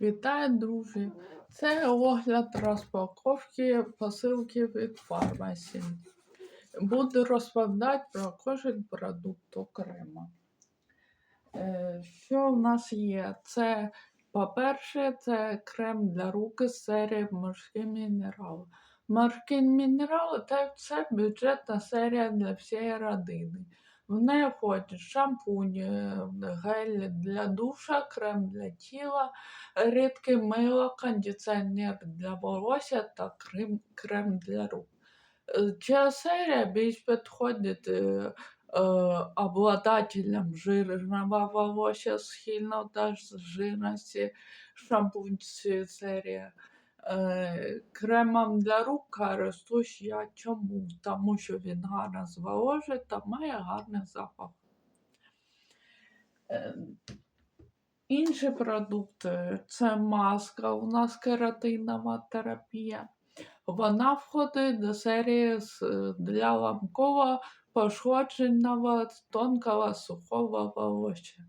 Вітаю, друзі! Це огляд розпаковки посилки від фармасі. Буду розповідати про кожен продукт окремо. Е, Що в нас є? Це, по-перше, це крем для рук з серії морські мінерали. Морські мінерали це бюджетна серія для всієї родини. В неї входять шампунь, е, гель для душа, крем для тіла, рідке мило, кондиціонер для волосся та крем, крем для рук. Е, Ця серія більш підходить е, обладателям жирного волосся, схильного до жирності, шампунь. Е, Кремом для рук користуюсь я чому? Тому що він гарно зволожить та має гарний запах. Е, Інші продукти це маска, у нас кератинова терапія. Вона входить до серії для ламково пошкодженого тонкого сухого волосся.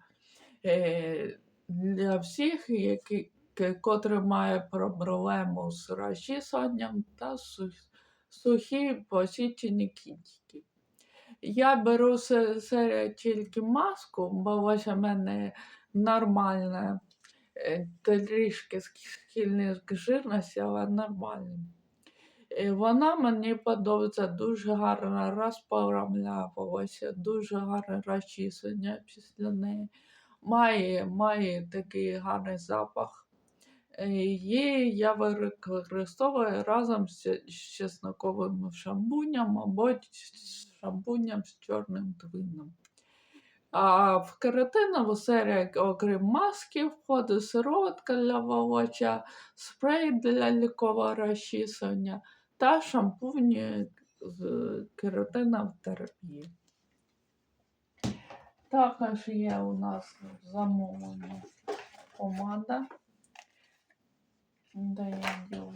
Е, Для всіх, які, котрі мають проблему з розчісуванням та су- сухі посічені кінчики. Я беру серію тільки маску, бо ось у мене нормальна, е, трішки схильність жирності, але нормальна. І вона мені подобається дуже гарно розправляє волосся, дуже гарне розчісування після неї. Має, має такий гарний запах. Е, Її я використовую разом з, чесноковим шампунем або шампунем з чорним твином. А в кератинову серію, окрім маски, входить сироватка для волосся, спрей для лікового розчісування та шампунь з терапії. Також є у нас замовлення помада. Ділю?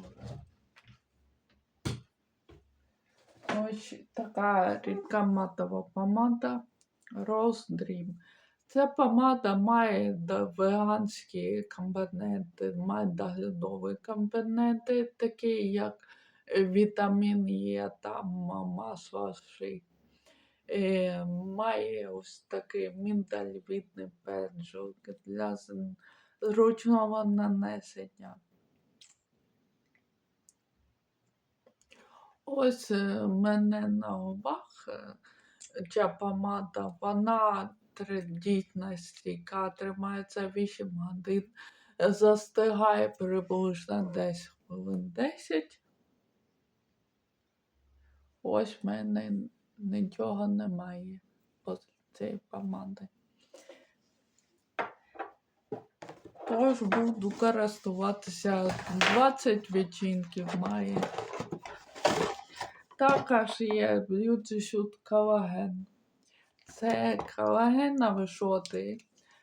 Ось така рідка матова помада Rose Dream. Ця помада має веганські компоненти, має доглядові компоненти, такі як вітамін Е та м- масло ши. Е, має ось такий міндальвідний пенджик для зручного нанесення. Ось е, мене на губах е, ця помада, вона традиційна стійка, тримається 8 годин, е, застигає приблизно десь хвилин 10. Ось в мене нічого немає поза цієї помади. Тож буду користуватися 20 відтінків має. Також є Beauty Shoot колаген. Це колагенові шоти,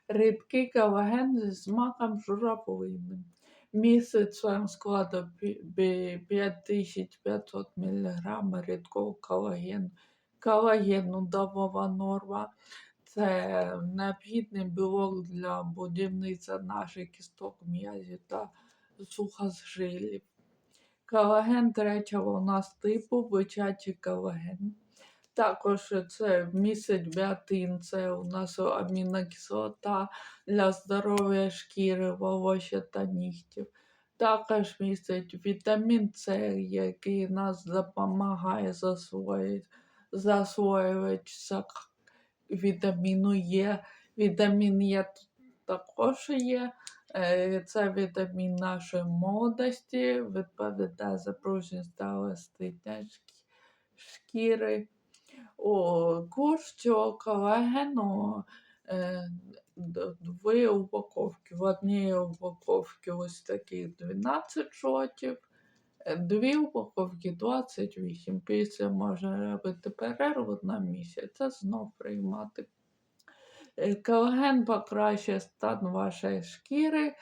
рідкий колаген зі смаком журавлини. Містить в своєму складу 5500 мг рідкого колагену. Колагену добова норма. Це необхідний білок для будівництва наших кісток м'язів та сухожилів. Колаген третього у нас типу бичачий колаген. Також це містить біотин, це у нас амінокислота для здоров'я шкіри, волосся та нігтів. Також містить вітамін С, який нас допомагає засвоїти, засвоювати сок вітаміну Е. Вітамін Е також є. Це вітамін нашої молодості, відповідає за пружність та шкіри. О, цього колагену дві упаковки. В одній упаковці ось такі 12 шотів, е, дві упаковки 28. Після можна робити перерву на місяць та знов приймати. Е, Колаген покращує стан вашої шкіри.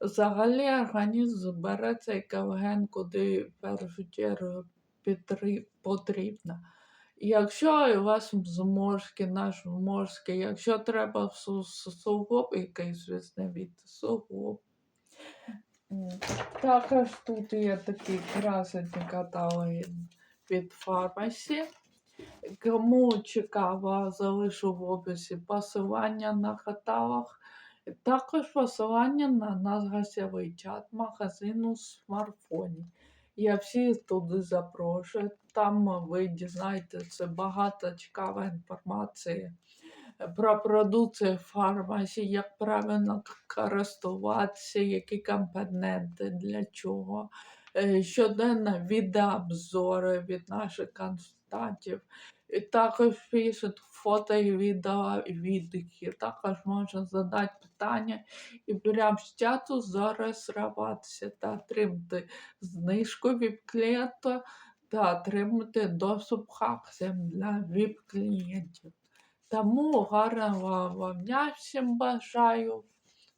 Взагалі організм збере цей колаген, куди в першу чергу потрібно. Якщо у вас зморшки, наш зморшки, якщо треба су- су- суглоб якийсь відновити, суглоб. Також тут є такі красочні каталоги від фармасі. Кому цікаво, залишу в описі посилання на каталог. Також посилання на наш гостєвий чат магазину смартфонів. Я всіх туди запрошую. Там ви дізнаєтеся багато цікавої інформації про продукцію фармасі, як правильно користуватися, які компоненти, для чого. Е, Щоденно відеообзори від наших консультантів. І також пишуть фото і відео відгуки. Також можна задати питання і прямо з чату зареєструватися та отримати знижку від клієнта та отримати доступ к для VIP-клієнтів. Тому гарного вам дня всім бажаю.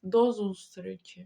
До зустрічі!